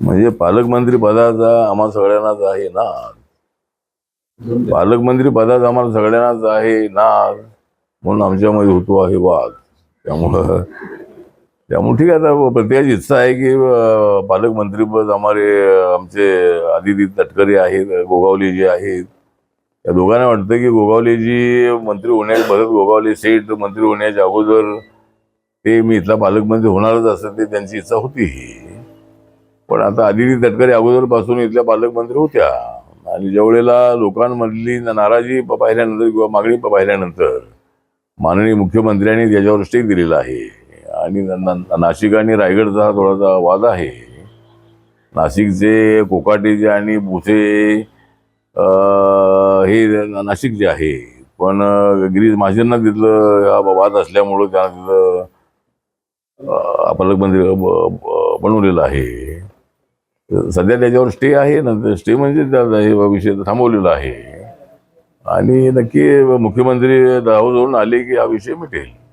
म्हणजे पालकमंत्री पदाचा आम्हा सगळ्यांनाच आहे ना. पालकमंत्री पदाचा आम्हाला सगळ्यांनाच आहे ना. म्हणून आमच्यामध्ये होतो आहे वाद. त्यामुळं त्यामुळे ठीक आहे. आता प्रत्येकाची इच्छा आहे की पालकमंत्रीपद आम्हाला आमचे आदिती तटकरे आहेत गोगावले जे आहेत. त्या दोघांना वाटतं की गोगावलेजी मंत्री होण्याची भरत गोगावले सेठ मंत्री होण्याच्या अगोदर ते मी इथला पालकमंत्री होणारच असं ते त्यांची इच्छा होती. पण आता आदिती तटकरे अगोदरपासून इथल्या पालकमंत्री होत्या. आणि ज्यावेळेला लोकांमधली नाराजी प- पाहिल्यानंतर किंवा मागणी प- पाहिल्यानंतर माननीय मुख्यमंत्र्यांनी त्याच्यावर स्टेक दिलेला आहे. आणि नाशिक आणि रायगडचा हा थोडासा वाद आहे. नाशिकचे कोकाटेचे आणि भुसे हे नाशिक जे आहे पण गिरीश महाजनना तिथलं हा वाद असल्यामुळं त्यांना तिथं पालकमंत्री बनवलेलं आहे. सध्या त्याच्यावर स्टे आहे ना. स्टे म्हणजे त्या- हे विषय थांबवलेला आहे. आणि नक्की मुख्यमंत्री दावा आले की हा विषय मिटेल.